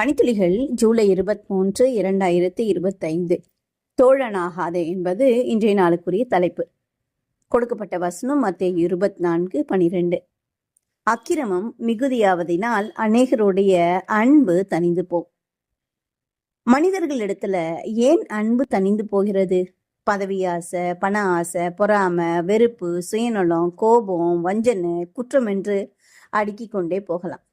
பனித்துளிகள் ஜூலை இருபத்தி மூன்று இரண்டாயிரத்தி இருபத்தைந்து. தோழனாகாதே என்பது இன்றைய நாளுக்குரிய தலைப்பு. கொடுக்கப்பட்ட வசனம் மத்திய இருபத்தி நான்கு பனிரெண்டு. அக்கிரமம் மிகுதியாவதினால் அநேகருடைய அன்பு தனிந்து போ. மனிதர்களிடத்துல ஏன் அன்பு தனிந்து போகிறது? பதவி ஆசை பண ஆசை பொறாமை வெறுப்பு சுயநலம் கோபம் வஞ்சனை குற்றம் என்று அடுக்கிக் கொண்டே போகலாம்.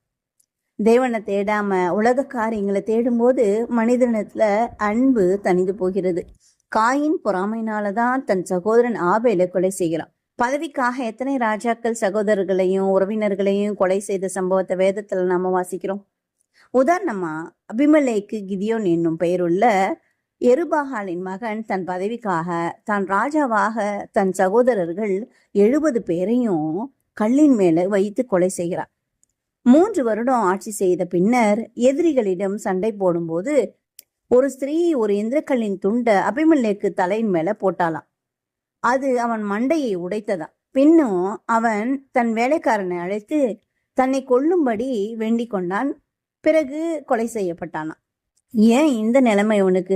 தேவனை தேடாம உலக காரியங்களை தேடும்போது மனிதனத்துல அன்பு தனிந்து போகிறது. காயின் பொறாமையினால தான் தன் சகோதரன் ஆபேல கொலை செய்கிறான். பதவிக்காக எத்தனை ராஜாக்கள் சகோதரர்களையும் உறவினர்களையும் கொலை செய்த சம்பவத்தை வேதத்துல நாம வாசிக்கிறோம். உதாரணமா அபிமலேக்கு கிதியோன் என்னும் பெயருள்ள எருபாகாலின் மகன் தன் பதவிக்காக தான் ராஜாவாக தன் சகோதரர்கள் எழுபது பேரையும் கல்லின் மேல வைத்து கொலை செய்கிறார். மூன்று வருடம் ஆட்சி செய்த பின்னர் எதிரிகளிடம் சண்டை போடும்போது ஒரு ஸ்திரீ ஒரு இந்திரக்கல்லின் துண்டை அபிமல்லேக்கு தலையின் மேல போட்டாளாம். அது அவன் மண்டையை உடைத்ததா பின்னும் அவன் தன் வேலைக்காரனை அழைத்து தன்னை கொல்லும்படி வேண்டிக் கொண்டான். பிறகு கொலை செய்யப்பட்டானான் ஏன் இந்த நிலைமை அவனுக்கு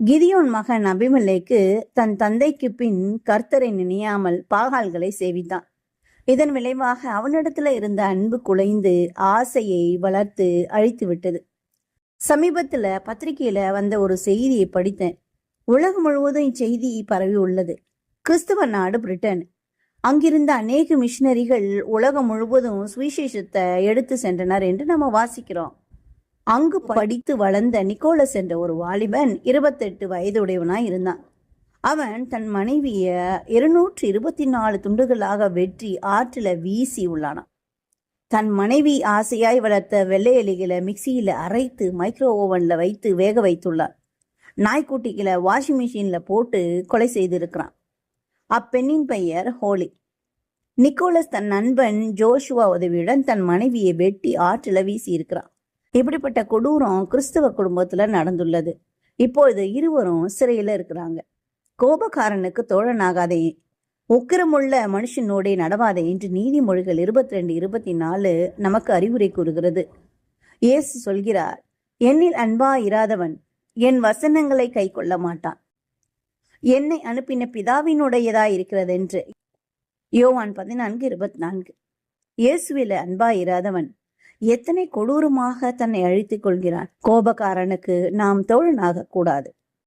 கிதியோன் மகன் அபிமலேக்கு தன் தந்தைக்கு பின் கர்த்தரை நினையாமல் பாகால்களை சேவித்தான். இதன் விளைவாக அவனிடத்துல இருந்த அன்பு குலைந்து ஆசையை வளர்த்து அழித்து விட்டது. சமீபத்துல பத்திரிகையில வந்த ஒரு செய்தியை படித்தேன். உலகம் முழுவதும் இச்செய்தி பரவி உள்ளது. கிறிஸ்துவ நாடு பிரிட்டன். அங்கிருந்த அநேக மிஷினரிகள் உலகம் முழுவதும் சுவிசேஷத்தை எடுத்து சென்றனர் என்று நம்ம வாசிக்கிறோம். அங்கு படித்து வளர்ந்த நிக்கோலஸ் என்ற ஒரு வாலிபன் இருபத்தெட்டு வயதுடையவனாய் இருந்தான். அவன் தன் மனைவியை இருநூற்றி இருபத்தி நாலு துண்டுகளாக வெற்றி ஆற்றில் வீசி உள்ளானான். தன் மனைவி ஆசையாய் வளர்த்த வெள்ளை எலிகளை மிக்சியில் அரைத்து மைக்ரோ ஓவனில் வைத்து வேக வைத்துள்ளான். நாய்க்குட்டிகளை வாஷிங் மிஷினில் போட்டு கொலை செய்திருக்கிறான். அப்பெண்ணின் பெயர் ஹோலி. நிக்கோலஸ் தன் நண்பன் ஜோஷுவா உதவியுடன் தன் மனைவியை வெட்டி ஆற்றில் வீசி இருக்கிறான். இப்படிப்பட்ட கொடூரம் கிறிஸ்தவ குடும்பத்தில் நடந்துள்ளது. இப்பொழுது இருவரும் சிறையில் இருக்கிறாங்க. கோபக்காரனுக்கு தோழனாகாதே. உக்கிரமுள்ள மனுஷனோடே நடவாதே என்று நீதிமொழிகள் இருபத்தி ரெண்டு இருபத்தி நாலு நமக்கு அறிவுரை கூறுகிறது. இயேசு சொல்கிறார் என்னில் அன்பா இராதவன் என் வசனங்களை கை கொள்ள மாட்டான். என்னை அனுப்பின பிதாவினுடையதா இருக்கிறது என்று யோவான் பதினான்கு இருபத்தி நான்கு இயேசுவில அன்பா இராதவன் எத்தனை கொடூரமாக தன்னை அழித்துக் கொள்கிறான். கோபக்காரனுக்கு நாம் தோழனாக கூடாது.